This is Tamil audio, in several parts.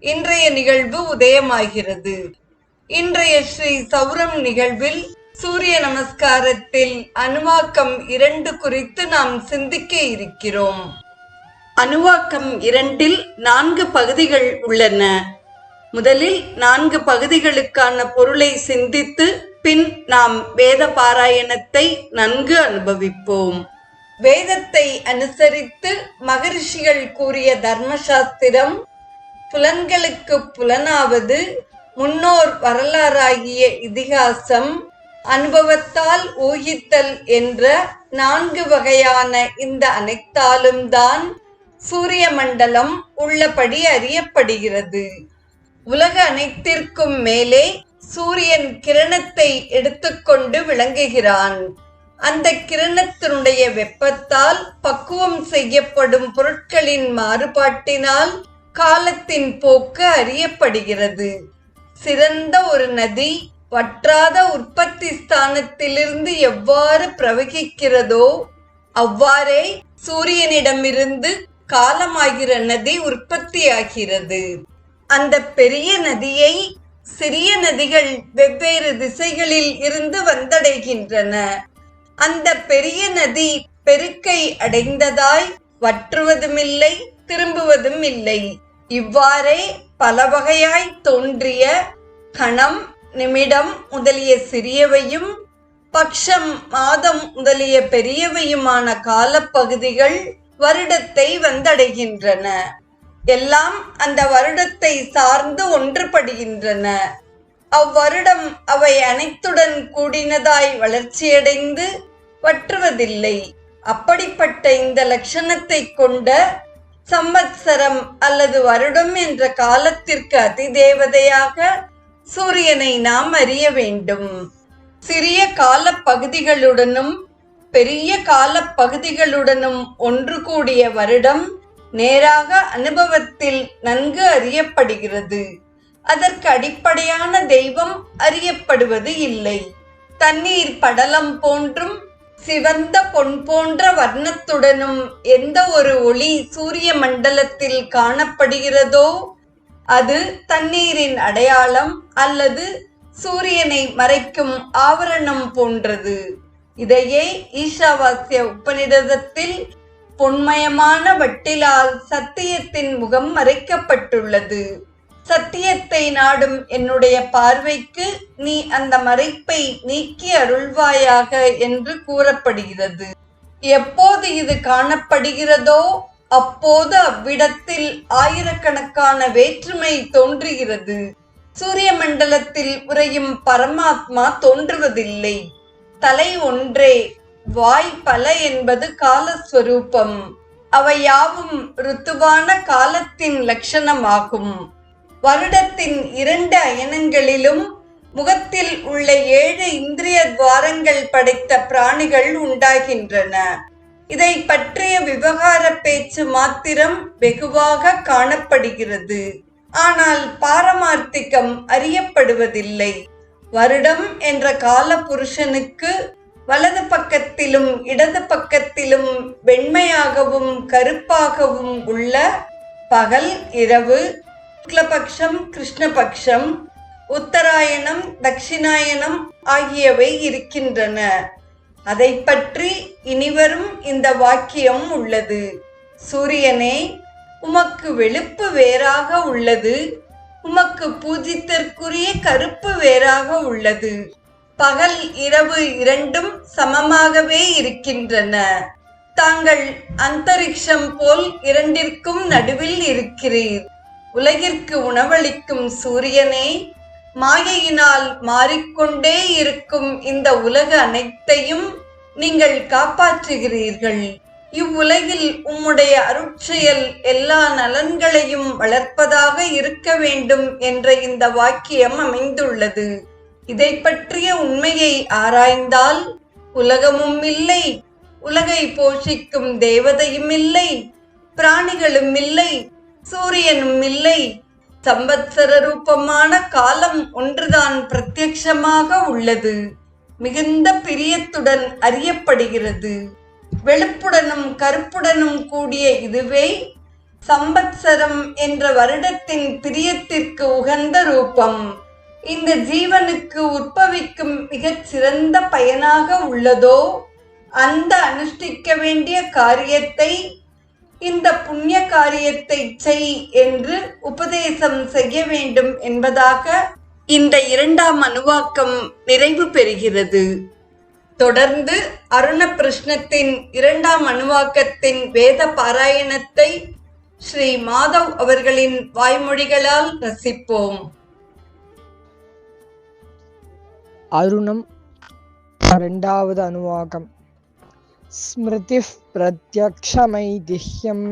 இன்றைய நிகழ்வு உதயமாகிறது. இன்றைய ஸ்ரீ சௌரம் நிகழ்வில் சூரிய நமஸ்காரத்தில் அணுவாக்கம் இரண்டு குறித்து நாம் சிந்திக்க இருக்கிறோம். அணுவாக்கம் இரண்டில் நான்கு பகுதிகள் உள்ளன. முதலில் நான்கு பகுதிகளுக்கான பொருளை சிந்தித்து பின் நாம் வேத பாராயணத்தை நன்கு அனுபவிப்போம். வேதத்தை அனுசரித்து மகரிஷிகள் கூறிய தர்மசாஸ்திரம் புலன்களுக்கு புலனாவது முன்னோர் வரலாறாகிய இதிகாசம் அனுபவத்தால் ஊகித்தல் என்ற நான்கு வகையான இந்த அனைத்தாலும் தான் சூரிய மண்டலம் உள்ளபடி அறியப்படுகிறது. உலக அனைத்திற்கும் மேலே சூரியன் கிரணத்தை எடுத்துக்கொண்டு விளங்குகிறான். அந்த கிரணத்தினுடைய வெப்பத்தால் பக்குவம் செய்யப்படும் பொருட்களின் மாறுபாட்டினால் காலத்தின் போக்கு அறியப்படுகிறது. சிறந்த ஒரு நதி வற்றாத உற்பத்தி ஸ்தானத்திலிருந்து எவ்வாறு பிரவகிக்கிறதோ அவ்வாறே சூரியனிடமிருந்து காலமாகிற நதி உற்பத்தியாகிறது. அந்த பெரிய நதியை சிறிய நதிகள் வெவ்வேறு திசைகளில் இருந்து வந்தடைகின்றன. அந்த பெரிய நதி பெருக்கை அடைந்ததாய் வற்றுவதுமில்லை திரும்புவதும் இல்லை. இவ்வாறே பல வகையாய் தோன்றிய கணம் நிமிடம் முதலிய சிறியவையும் பக்ஷம் மாதம் முதலிய பெரியவையுமான காலப்பகுதிகள் வருடத்தை வந்தடைகின்றன. எல்லாம் அந்த வருடத்தை சார்ந்து ஒன்றுபடுகின்றன. அவ்வருடம் அவை அனைத்துடன் கூடினதாய் வளர்ச்சியடைந்து வற்றுவதில்லை. அப்படிப்பட்ட இந்த லட்சணத்தை கொண்ட சம்பத்சரம் அல்லது வருடம் என்ற காலத்திற்கு அதிதேவதையாக சூரியனை நாம் அறிய வேண்டும். சிறிய கால பகுதிகளுடனும் பெரிய கால பகுதிகளுடனும் ஒன்று கூடிய வருடம் நேராக அனுபவத்தில் நன்கு அறியப்படுகிறது. அதற்கு அடிப்படையான தெய்வம் அறியப்படுவது இல்லை. தண்ணீர் படலம் போன்றும் சிவந்த பொன் போன்ற வர்ணத்துடனும் எந்த ஒரு ஒளி சூரிய மண்டலத்தில் காணப்படுகிறதோ அது தண்ணீரின் அடையாளம் அல்லது சூரியனை மறைக்கும் ஆவரணம் போன்றது. இதையே ஈஷாவாசிய உபநிடதத்தில் பொன்மயமான வட்டிலால் சத்தியத்தின் முகம் மறைக்கப்பட்டுள்ளது. சத்தியத்தை நாடும் என்னுடைய பார்வைக்கு நீ அந்த மறைப்பை நீக்கி அருள்வாயாக என்று கூறப்படுகிறது. எப்போது இது காணப்படுகிறதோ அப்போது அவ்விடத்தில் ஆயிரக்கணக்கான வேற்றுமை தோன்றுகிறது. சூரிய மண்டலத்தில் உறையும் பரமாத்மா தோன்றுவதில்லை. தலை ஒன்றே வாய் பல என்பது காலஸ்வரூபம். அவை யாவும் ருத்துவான காலத்தின் லட்சணமாகும். வருடத்தின் இரண்டு அயனங்களிலும் முகத்தில் உள்ள ஏழு இந்திரிய துவாரங்கள் படைத்த பிராணிகள் உண்டாகின்றன. இதை பற்றிய விவகார பேச்சு மாத்திரம் வெகுவாக காணப்படுகிறது. ஆனால் பாரமார்த்திகம் அறியப்படுவதில்லை. வருடம் என்ற கால புருஷனுக்கு வலது பக்கத்திலும் இடது பக்கத்திலும் வெண்மையாகவும் கருப்பாகவும் உள்ள பகல் இரவு சுக்லபக்ஷம் கிருஷ்ணபக்ஷம் உத்தராயணம் தட்சிணாயனம் ஆகியவை இருக்கின்றன. அதை பற்றி இனிவரும் இந்த வாக்கியம் உள்ளது. சூரியனே உமக்கு வெளுப்பு வேறாக உள்ளது. உமக்கு பூஜித்திற்குரிய கருப்பு வேறாக உள்ளது. பகல் இரவு இரண்டும் சமமாகவே இருக்கின்றன. தாங்கள் அந்தரிக்ஷம் போல் இரண்டிற்கும் நடுவில் இருக்கிறீர். உலகிற்கு உணவளிக்கும் சூரியனே மாயையினால் மாறிக்கொண்டே இருக்கும் இந்த உலக அனைத்தையும் நீங்கள் காப்பாற்றுகிறீர்கள். இவ்வுலகில் உம்முடைய அருட்செயல் எல்லா நலன்களையும் வளர்ப்பதாக இருக்க வேண்டும் என்ற இந்த வாக்கியம் அமைந்துள்ளது. இதை பற்றிய உண்மையை ஆராய்ந்தால் உலகமும் இல்லை உலகை போஷிக்கும் தேவதையும் இல்லை பிராணிகளும் இல்லை சூரியனும் இல்லை சம்பத்சர ரூபமான காலம் ஒன்றுதான் பிரத்யட்சமாக உள்ளது. மிகுந்த பிரியத்துடன் அறியப்படுகிறது. வெளுப்புடனும் கருப்புடனும் கூடிய இதுவே சம்பத்சரம் என்ற வருடத்தின் பிரியத்திற்கு உகந்த ரூபம். இந்த ஜீவனுக்கு உற்பவிக்கும் மிகச் சிறந்த பயனாக உள்ளதோ அந்த அனுஷ்டிக்க வேண்டிய காரியத்தை இந்த புண்ணிய காரியத்தை செய் என்று உபதேசம் செய்ய வேண்டும் என்பதாக இந்த இரண்டாம் அணுவாக்கம் நிறைவு பெறுகிறது. தொடர்ந்து அருண பிரஷ்னத்தின் இரண்டாம் அணுவாக்கத்தின் வேத பாராயணத்தை ஸ்ரீ மாதவ் அவர்களின் வாய்மொழிகளால் ரசிப்போம். அருணம் ரெண்டாவது அணுவாகம் स्मृतिः प्रत्यक्षमैतिह्यम्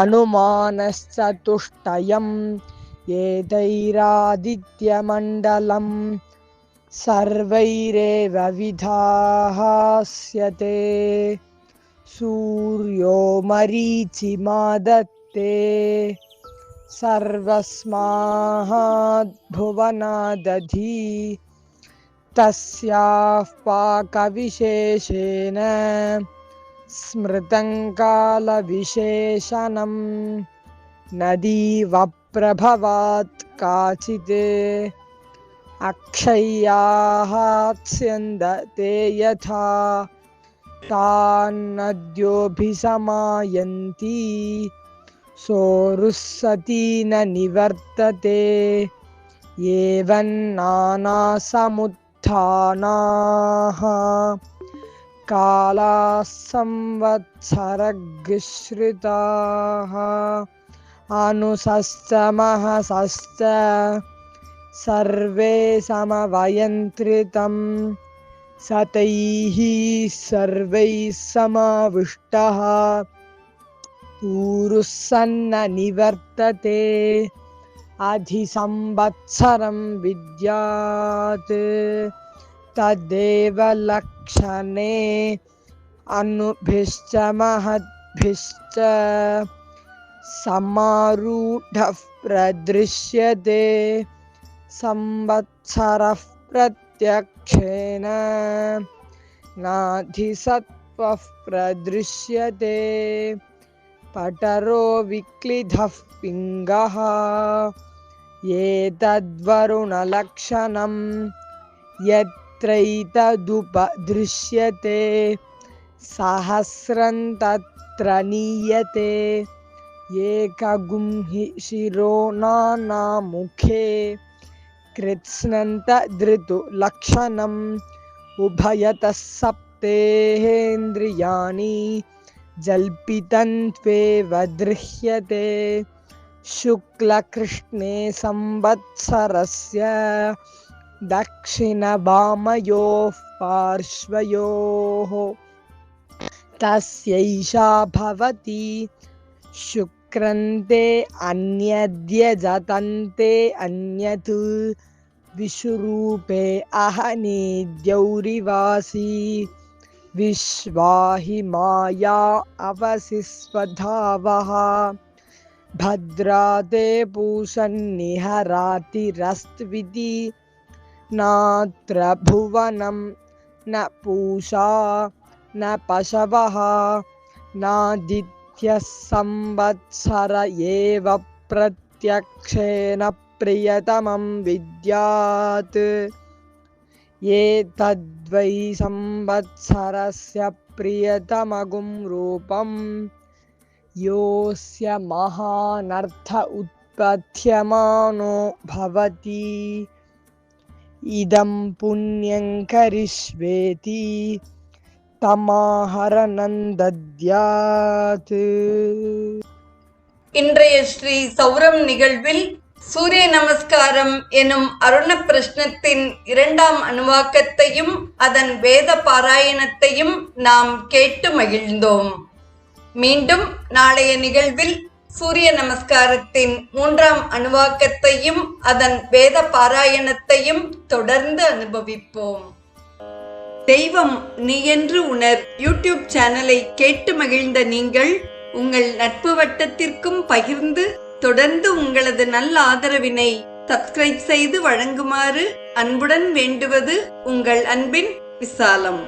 अनुमानश्चतुष्टयम् एतैरादित्यमण्डलं सर्वैरेव विधास्यते सूर्यो मरीचिमादत्ते सर्वस्माद्भुवनादधी तस्याः पाकविशेषेण स्मृतं कालविशेषणं। नदीवप्रभवात् काचित् अक्षय्याः त्स्यन्दते यथा। तान्नद्योऽभिसमायन्ति सोरुस्सती न निवर्तते। एवं नानासमुत्थानाः कालाः संवत्सरगश्रिताः अनुसश्च सर्वे समवयन्त्रितं सतैः सर्वैः समाविष्टः ऊरुः सन्न निवर्तते अधिसंवत्सरं विद्यात् तदेव लक्षणे अनुभिश्च महद्भिश्च समारूढः प्रदृश्यते संवत्सरः प्रत्यक्षेण नाधिसत्त्वः प्रदृश्यते पटरो विक्लिधः पिङ्गः एतद्वरुणलक्षणं यत्रैतदुपदृश्यते सहस्रं तत्र नीयते। एकगुंहि शिरो नानामुखे कृत्स्नन्त धृतुलक्षणम् उभयतः सप्तेहेन्द्रियाणि जल्पितन्त्वेव दृह्यते। शुक्लकृष्णे संवत्सरस्य दक्षिणवामयोः पार्श्वयोः। तस्यैषा भवति शुक्रन्ते अन्यद्यजतन्ते अन्यत् विषुरूपे अहने द्यौरिवासी। विश्वाहि माया अवसि स्वधावः भद्राते पूषन्निहरातिरस्त्विति नात्र भुवनं न पूषा न पशवः नादित्यः संवत्सर एव प्रत्यक्षेण प्रियतमं विद्यात्। एतद्वै संवत्सरस्य प्रियतमगुं रूपं योऽस्य महानर्थ उत्पथ्यमानो भवति इदं पुण्यं करिष्वेति தமாஹரணம் தத்யாத் இன்றைய ஸ்ரீ சௌரம் நிகழ்வில் சூரிய நமஸ்காரம் எனும் அருண பிரஷ்னத்தின் இரண்டாம் அணுவாக்கத்தையும் அதன் வேத பாராயணத்தையும் நாம் கேட்டு மகிழ்ந்தோம் மீண்டும் நாளைய நிகழ்வில் சூரிய நமஸ்காரத்தின் மூன்றாம் அணுவாக்கத்தையும் அதன் வேத பாராயணத்தையும் தொடர்ந்து அனுபவிப்போம். தெய்வம் நீ என்று உணர் யூடியூப் சேனலை கேட்டு மகிழ்ந்த நீங்கள் உங்கள் நட்பு வட்டத்திற்கும் பகிர்ந்து தொடர்ந்து உங்களது நல்ல ஆதரவினை சப்ஸ்கிரைப் செய்து வழங்குமாறு அன்புடன் வேண்டுவது உங்கள் அன்பின் விசாலம்.